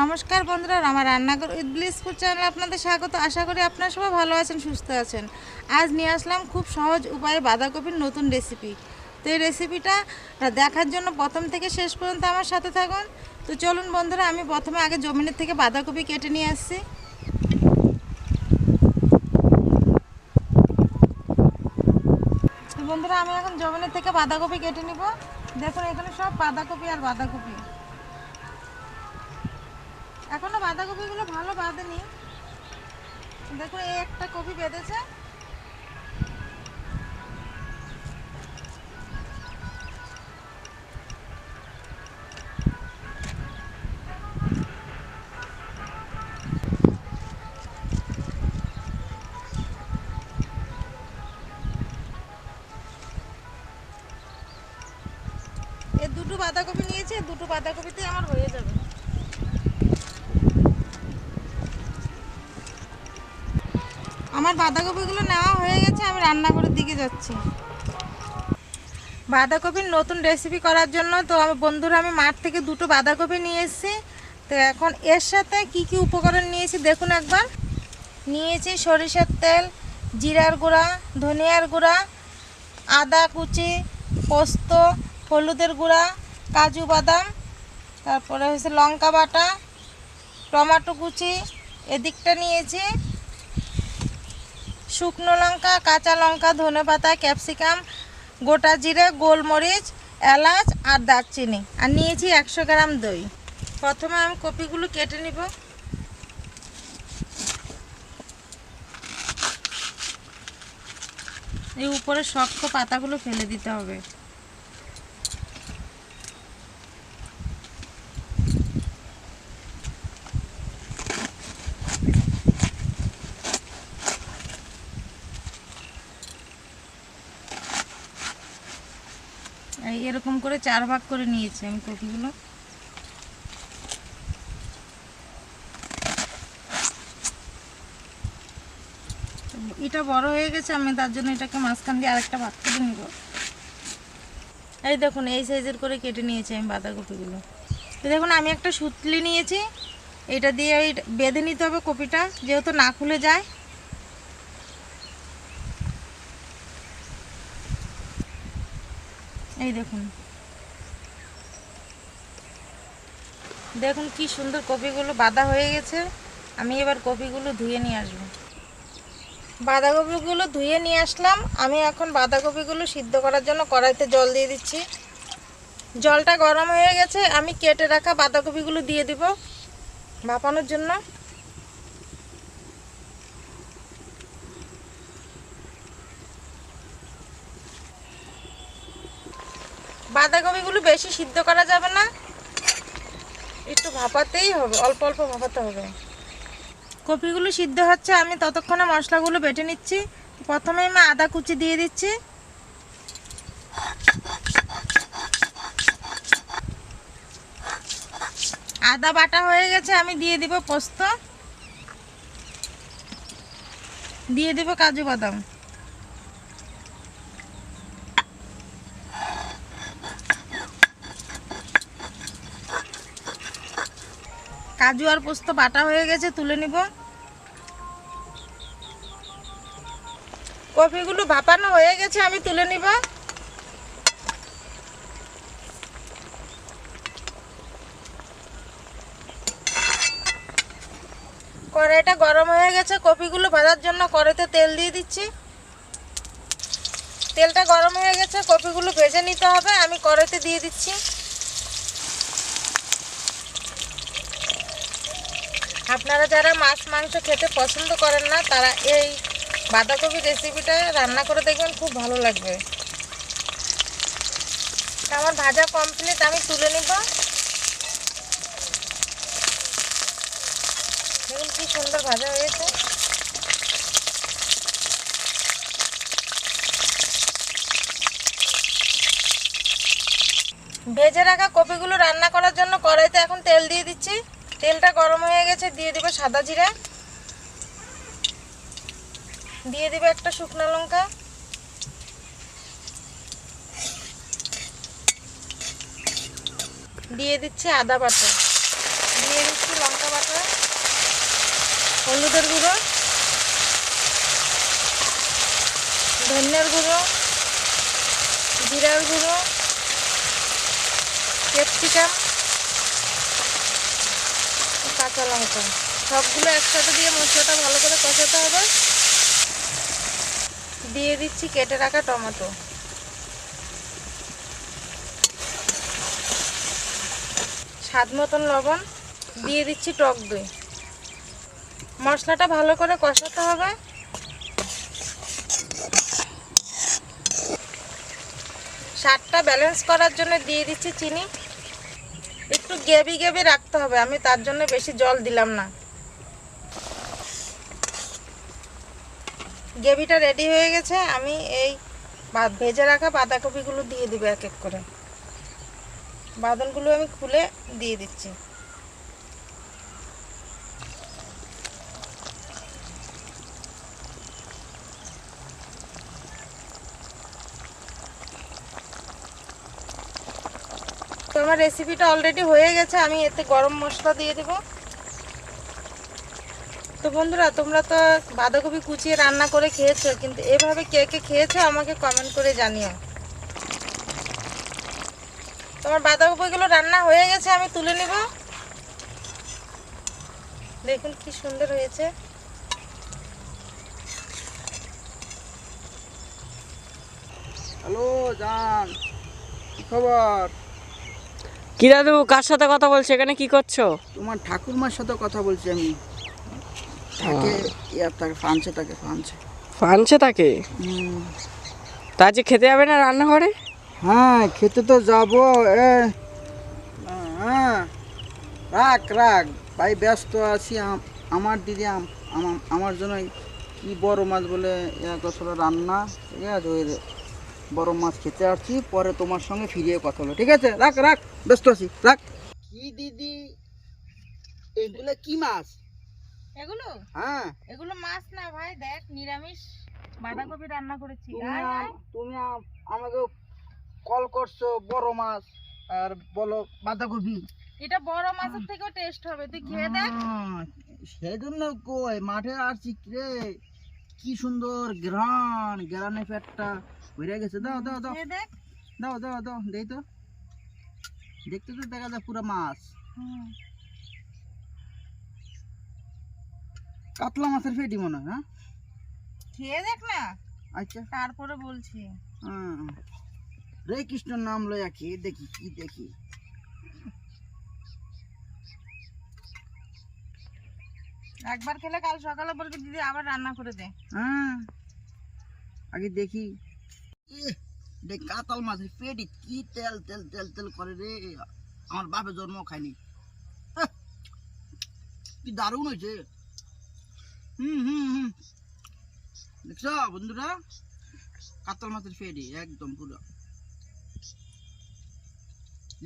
নমস্কার বন্ধুরা আমার রান্নাঘর উইথ ব্লিসপুর চ্যানেলে আপনাদের স্বাগত। আশা করি আপনারা সবাই ভালো আছেন, সুস্থ আছেন। আজ নিয়ে আসলাম খুব সহজ উপায়ে বাঁধাকপির নতুন রেসিপি তো এই রেসিপিটা দেখার জন্য প্রথম থেকে শেষ পর্যন্ত আমার সাথে থাকুন। তো চলুন বন্ধুরা, আমি প্রথমে আগে জমিনের থেকে বাঁধাকপি কেটে নিয়ে আসছি। বন্ধুরা, আমি এখন জমিনের থেকে বাঁধাকপি কেটে নিব। দেখুন, এখানে সব বাঁধাকপি আর বাঁধাকপি। এখনও বাঁধাকপিগুলো ভালো বাঁধেনি। দেখুন এই একটা কপি বেঁধেছে। দুটো বাঁধাকপি নিয়েছে, দুটো বাঁধাকপিতে আমার হয়ে যাবে। আমার বাঁধাকপিগুলো নেওয়া হয়ে গেছে, আমি রান্নাঘরের দিকে যাচ্ছি। বাঁধাকপির নতুন রেসিপি করার জন্য তো আমার বন্ধুরা, আমি মাঠ থেকে দুটো বাঁধাকপি নিয়ে এসেছি। তো এখন এর সাথে কি কি উপকরণ নিয়েছি দেখুন একবার। নিয়েছি সরিষার তেল, জিরার গুঁড়া, ধনিয়ার গুঁড়া, আদা কুচি, পোস্ত, হলুদের গুঁড়া, কাজু বাদাম, তারপরে হচ্ছে লঙ্কা বাটা, টমেটো কুচি, এদিকটা নিয়েছি। শুকনো লঙ্কা, কাঁচা লঙ্কা, ধনে পাতা, ক্যাপসিকাম, গোটা জিরে, গোলমরিচ, এলাচ আর দারচিনি। আর নিয়েছি একশো গ্রাম দই। প্রথমে আমি কপিগুলো কেটে নিব। এই উপরে শক্ত পাতাগুলো ফেলে দিতে হবে এই এরকম করে চার ভাগ করে নিয়েছি আমি কপিগুলো। এটা বড় হয়ে গেছে, আমি তার জন্য এটাকে মাঝখান দিয়ে আরেকটা ভাগ করে নিব। এই দেখুন, এই সাইজের করে কেটে নিয়েছি আমি বাঁধাকপিগুলো। এই দেখুন, আমি একটা সুতলি নিয়েছি, এটা দিয়ে বেঁধে নিতে হবে কপিটা, যেহেতু না খুলে যায়। দেখুন। দেখুন কি সুন্দর কপিগুলো বাঁধা হয়ে গেছে। আমি এবার কপিগুলো ধুয়ে নিয়ে আসব। বাঁধাকপিগুলো ধুয়ে নিয়ে আসলাম। আমি এখন বাঁধাকপিগুলো সিদ্ধ করার জন্য কড়াইতে জল দিয়ে দিচ্ছি। জলটা গরম হয়ে গেছে। আমি কেটে রাখা বাঁধাকপিগুলো দিয়ে দিব ভাপানোর জন্য। বাঁধাকপিগুলো বেশি সিদ্ধ করা যাবে না। একটু ভাপাতেই হবে, অল্প অল্প ভাপাতে হবে। কপিগুলো সিদ্ধ হচ্ছে, আমি ততক্ষণে মশলাগুলো বেটে নিচ্ছি। প্রথমে আমি আদা কুচি দিয়ে দিচ্ছি। আদা বাটা হয়ে গেছে, আমি দিয়ে দিব পোস্ত। দিয়ে দিব কাজু বাদাম। কাজু আর পোস্ত বাটা হয়ে গেছে, তুলে নিব। কফিগুলো ভাপানো হয়ে গেছে, আমি তুলে নিব। কড়াইটা গরম হয়ে গেছে, কপিগুলো ভাজার জন্য কড়াইতে তেল দিয়ে দিচ্ছি। তেলটা গরম হয়ে গেছে, কপিগুলো ভেজে নিতে হবে, আমি কড়াইতে দিয়ে দিচ্ছি। আপনারা যারা মাছ, মাংস খেতে পছন্দ করেন না, তারা এই বাঁধাকপি রেসিপিটা রান্না করে দেখবেন, খুব ভালো লাগবে। আমার ভাজা কমপ্লিট আমি তুলে নিব। দেখুন কি সুন্দর ভাজা হয়েছে। ভেজে রাখা কপিগুলো রান্না করার জন্য কড়াইতে এখন তেল দিয়ে দিচ্ছি। তেলটা গরম হয়ে গেছে, দিয়ে দিব সাদা জিরা। দিয়ে দিব একটা শুকনো লঙ্কা। দিয়ে দিচ্ছি আদা বাটা। দিয়ে দিচ্ছি লঙ্কা বাটা, হলুদের গুঁড়ো, ধনিয়ার গুঁড়ো, জিরার গুঁড়ো, ক্যাপসিকাম। কাঁচা লঙ্কা সবগুলো একসাথে দিয়ে মশলাটা ভালো করে কষাতে হবে। দিয়ে দিচ্ছি কেটে রাখা টমেটো। স্বাদ মতন লবণ, দিয়ে দিচ্ছি টক দই। মশলাটা ভালো করে কষাতে হবে। স্বাদটা ব্যালেন্স করার জন্য দিয়ে দিচ্ছি চিনি। একটু গেবি গেবি রাখতে হবে। আমি তার জন্য বেশি জল দিলাম না। গ্রেভিটা রেডি হয়ে গেছে। আমি এই ভেজে রাখা বাঁধাকপিগুলো দিয়ে দিবে এক এক করে। বাদনগুলো আমি খুলে দিয়ে দিচ্ছি। আমার রেসিপিটা অলরেডি হয়ে গেছে, আমি এতে গরম মশলা দিয়ে দেব। তো বন্ধুরা, তোমরা তো বাঁধাকপি কুচিয়ে রান্না করে খেয়েছো, কিন্তু এভাবে কে কে খেয়েছো আমাকে কমেন্ট করে জানিও। তোমার বাঁধাকপিগুলো রান্না হয়ে গেছে, আমি তুলে নেব। দেখুন কি সুন্দর হয়েছে। হ্যালো, জান, কি খবর? কি দাদু কার সাথে কথা বলছো? এখানে কি করছ? তোমার ঠাকুরমার সাথে কথা বলছি আমি। থাকে ইয়ার থাকে ফ্রান্সে থাকে ফ্রান্সে ফানছে। তাকে? তা আজকে খেতে যাবে না রান্নাঘরে? হ্যাঁ খেতে তো যাব এ হ্যাঁ রাখ রাখ। ভাই ব্যস্ত আছি আম- আমার দিদি আম- আমা- আমার জন্য কি বড় মাছ বলে এক রান্না ঠিক আছে? ওই বড় মাছ খেতে আসছি পরে তোমার সঙ্গে ফিরিয়ে কথা হলো ঠিক আছে? রাখ রাখ ব্যস্ত আছি রাখ। কি দিদি? এগুলো কি মাছ? এগুলো? হ্যাঁ। এগুলো মাছ না ভাই দেখ নিরামিষ বাঁধাকপি রান্না করেছি। তুমি আমাকে কল করছ বড় মাছ আর বলো বাঁধাকপি। এটা বড় মাছের থেকেও টেস্ট হবে। তুই খেয়ে দেখ। সেজন্য কই মাঠে আসছি রে। কি সুন্দর গ্রান গ্রানে পেটটা ভরে গেছে। দাও দাও দাও। দেখ। দাও দাও দাও দেই তো। দেখতে তো দেখা যায় পুরো মাছ। কাতলা মাছের ফেটি মনে হয় হ্যাঁ? খেয়ে দেখ না। আচ্ছা। তারপরে বলছি। হ্যাঁ। রে কৃষ্ণ নাম লইয়া খেয়ে দেখি কি দেখি। একবার খেলে কাল সকালে বলবি দিদি আবার রান্না করে দে। হ্যাঁ। আগে দেখি। দেখ কাতল মাছের পেটি কি তেল তেল তেল তেল করে রে। আমার বাপে জন্ম খায়নি। কি দারুণ হয়েছে। হুম হুম হুম। দেখছ বন্ধুরা? কাতল মাছের পেটি একদম পুরো।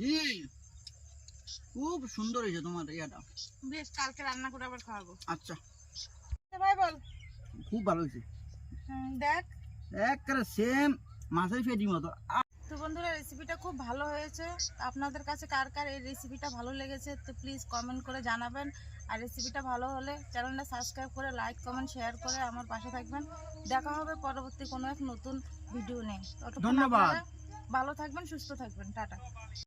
ই, খুব সুন্দর হয়েছে তোমার ইয়াটা। বেশ কালকে রান্না করে আবার খাওয়াবো। আচ্ছা। ভাই বল। খুব ভালো হয়েছে। দেখ। একবারে সেম মাছের পেটি মতো। তো বন্ধুরা রেসিপিটা খুব ভালো হয়েছে। আপনাদের কাছে কার কার এই রেসিপিটা ভালো লেগেছে তো প্লিজ কমেন্ট করে জানাবেন। আর রেসিপিটা ভালো হলে চ্যানেলটা সাবস্ক্রাইব করে লাইক কমেন্ট শেয়ার করে আমার পাশে থাকবেন। দেখা হবে পরবর্তী কোনো এক নতুন ভিডিও নেই ততক্ষণ ধন্যবাদ। ভালো থাকবেন সুস্থ থাকবেন। টাটা।